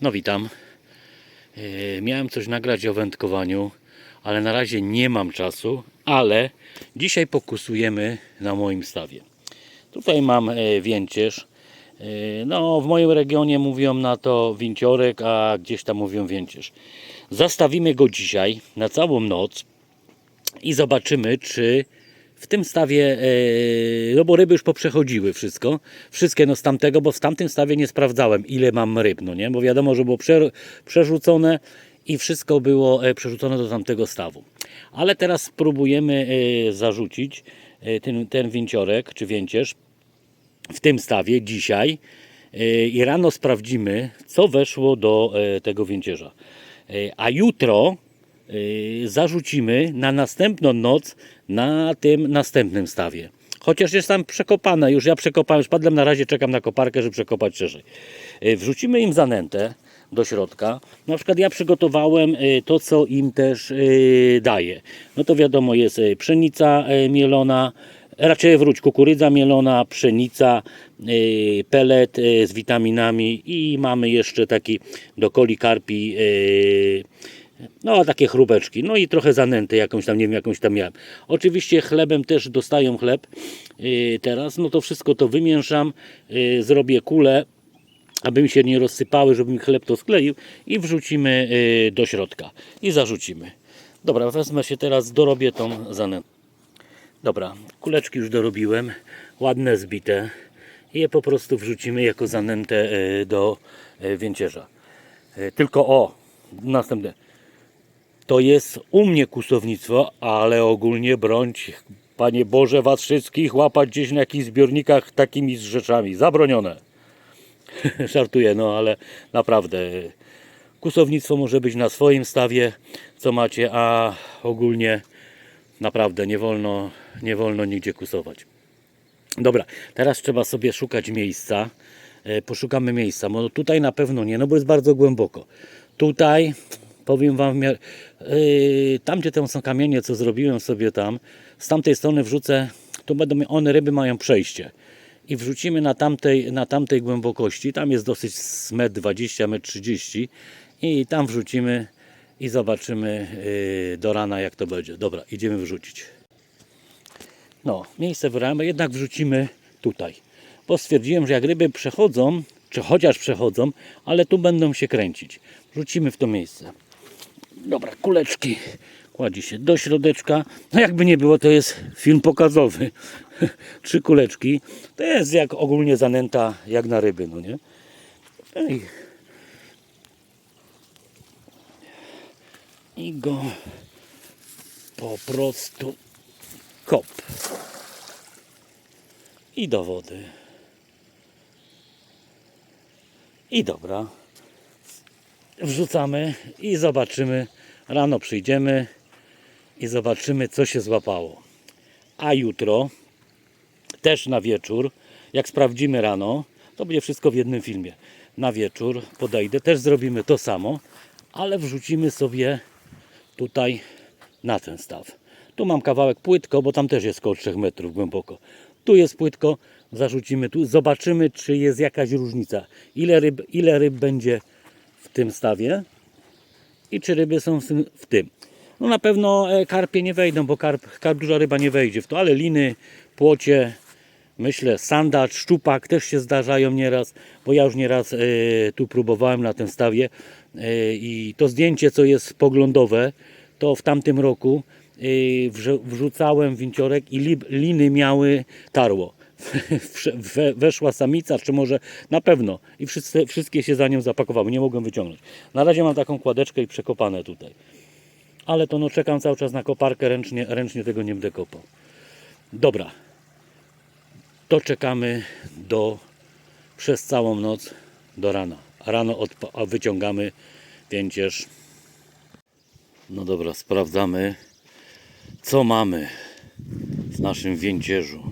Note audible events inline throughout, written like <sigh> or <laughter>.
No witam. E, Miałem coś nagrać o wędkowaniu, ale na razie nie mam czasu, ale dzisiaj pokusujemy na moim stawie. Tutaj mam e, więcierz. E, No, w moim regionie mówią na to winciorek, a gdzieś tam mówią więcierz. Zastawimy go dzisiaj na całą noc i zobaczymy, czy w tym stawie, e, no bo ryby już poprzechodziły wszystko, wszystkie no z tamtego, bo w tamtym stawie nie sprawdzałem ile mam ryb, no nie, bo wiadomo, że było prze, przerzucone i wszystko było e, przerzucone do tamtego stawu. Ale teraz spróbujemy e, zarzucić e, ten, ten winciorek, czy więcierz w tym stawie dzisiaj e, i rano sprawdzimy, co weszło do e, tego więcierza. E, A jutro e, zarzucimy na następną noc na tym następnym stawie. Chociaż jest tam przekopane, już ja przekopałem, już padłem na razie, czekam na koparkę, żeby przekopać szerzej. E, Wrzucimy im zanętę do środka. Na przykład ja przygotowałem e, to, co im też e, daję. No to wiadomo, jest e, pszenica e, mielona, raczej wróć, kukurydza mielona, pszenica, e, pelet e, z witaminami i mamy jeszcze taki do coli karpi e, no takie chrubeczki, no i trochę zanęty jakąś tam, nie wiem, jakąś tam miałem. Oczywiście chlebem też dostają chleb yy, teraz, no to wszystko to wymieszam, yy, zrobię kulę, aby mi się nie rozsypały, żeby mi chleb to skleił i wrzucimy yy, do środka i zarzucimy. Dobra, wezmę się teraz, dorobię tą zanętę. Dobra, kuleczki już dorobiłem, ładne, zbite i je po prostu wrzucimy jako zanętę yy, do yy, więcierza. Yy, Tylko o, następne. To jest u mnie kusownictwo, ale ogólnie brońć, Panie Boże, was wszystkich łapać gdzieś na jakichś zbiornikach takimi z rzeczami. Zabronione. <laughs> Żartuję, no ale naprawdę. Kusownictwo może być na swoim stawie, co macie, a ogólnie naprawdę nie wolno, nie wolno nigdzie kusować. Dobra, teraz trzeba sobie szukać miejsca. E, Poszukamy miejsca. No tutaj na pewno nie, no bo jest bardzo głęboko. Tutaj powiem Wam, yy, tam gdzie tam są kamienie, co zrobiłem sobie tam, z tamtej strony wrzucę, to będą, one ryby mają przejście. I wrzucimy na tamtej, na tamtej głębokości, tam jest dosyć z 1,20 m, 30 i tam wrzucimy i zobaczymy yy, do rana jak to będzie. Dobra, idziemy wrzucić. No, miejsce wybrałem, jednak wrzucimy tutaj. Bo stwierdziłem, że jak ryby przechodzą, czy chociaż przechodzą, ale tu będą się kręcić. Wrzucimy w to miejsce. Dobra, kuleczki kładzie się do środeczka. No jakby nie było, to jest film pokazowy. <laughs> Trzy kuleczki. To jest jak ogólnie zanęta, jak na ryby, no nie? Ej. I go po prostu kop. I do wody. I dobra. Wrzucamy i zobaczymy. Rano przyjdziemy i zobaczymy, co się złapało. A jutro, też na wieczór, jak sprawdzimy rano, to będzie wszystko w jednym filmie. Na wieczór podejdę, też zrobimy to samo, ale wrzucimy sobie tutaj na ten staw. Tu mam kawałek płytko, bo tam też jest około 3 metrów głęboko. Tu jest płytko, zarzucimy tu, zobaczymy, czy jest jakaś różnica. Ile ryb, ile ryb będzie tym stawie i czy ryby są w tym. No na pewno e, karpie nie wejdą, bo karp, karp duża ryba nie wejdzie w to, ale liny, płocie, myślę sandacz, szczupak też się zdarzają nieraz, bo ja już nieraz e, tu próbowałem na tym stawie e, i to zdjęcie, co jest poglądowe, to w tamtym roku wrze- wrzucałem winciorek i liny miały tarło. <laughs> Weszła samica, czy może na pewno i wszyscy, wszystkie się za nią zapakowały, nie mogłem wyciągnąć. Na razie mam taką kładeczkę i przekopane tutaj. Ale to no czekam cały czas na koparkę, ręcznie, ręcznie tego nie będę kopał. Dobra. To czekamy do przez całą noc do rana. Rano wyciągamy więcierz. No dobra, sprawdzamy co mamy w naszym więcierzu.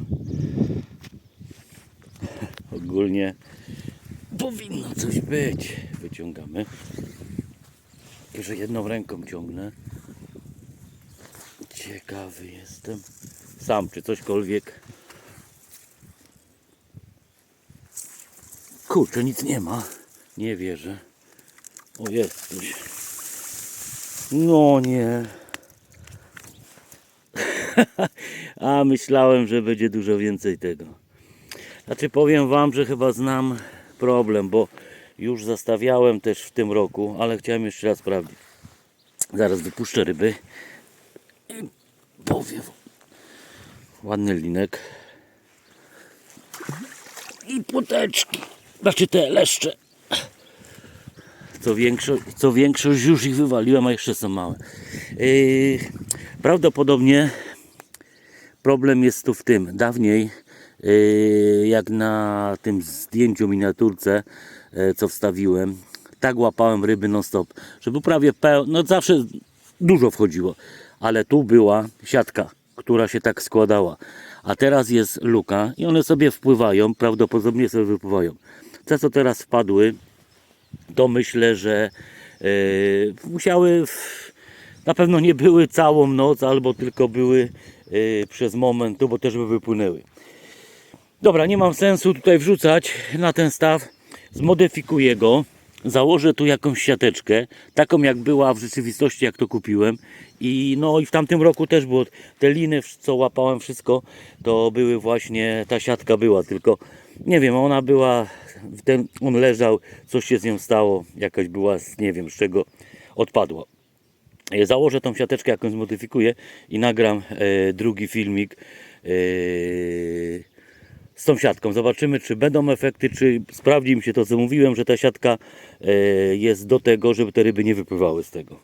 Ogólnie powinno coś być. Wyciągamy. Że jedną ręką ciągnę. Ciekawy jestem. Sam, czy cośkolwiek. Kurczę, nic nie ma. Nie wierzę. O jest coś. No nie. <laughs> A myślałem, że będzie dużo więcej tego. Znaczy powiem Wam, że chyba znam problem, bo już zastawiałem też w tym roku, ale chciałem jeszcze raz sprawdzić. Zaraz wypuszczę ryby i powiem. Ładny linek. I płoteczki. Znaczy te leszcze. Co, większo, co większość już ich wywaliłem, a jeszcze są małe. Yy, prawdopodobnie problem jest tu w tym. Dawniej, jak na tym zdjęciu miniaturce, yy, co wstawiłem, tak łapałem ryby non stop, że był prawie pełno, no zawsze dużo wchodziło, ale tu była siatka, która się tak składała. A teraz jest luka i one sobie wpływają, prawdopodobnie sobie wypływają. Te, co teraz wpadły, to myślę, że e, musiały, w, na pewno nie były całą noc, albo tylko były e, przez moment, bo też by wypłynęły. Dobra, nie mam sensu tutaj wrzucać na ten staw, zmodyfikuję go, założę tu jakąś siateczkę, taką jak była w rzeczywistości, jak to kupiłem. I no i w tamtym roku też było, te liny, co łapałem wszystko, to były właśnie, ta siatka była, tylko nie wiem, ona była, ten, on leżał, coś się z nią stało, jakaś była, nie wiem z czego, odpadła. E, Założę tą siateczkę, jakąś zmodyfikuję i nagram e, drugi filmik e, z tą siatką. Zobaczymy, czy będą efekty, czy sprawdzi mi się to, co mówiłem, że ta siatka e, jest do tego, żeby te ryby nie wypływały z tego.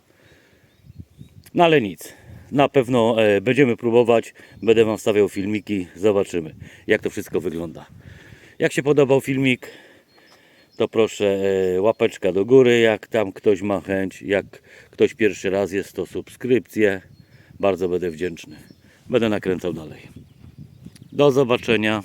No ale nic. Na pewno e, będziemy próbować. Będę Wam wstawiał filmiki. Zobaczymy, jak to wszystko wygląda. Jak się podobał filmik, to proszę e, łapeczka do góry, jak tam ktoś ma chęć. Jak ktoś pierwszy raz jest, to subskrypcję. Bardzo będę wdzięczny. Będę nakręcał dalej. Do zobaczenia.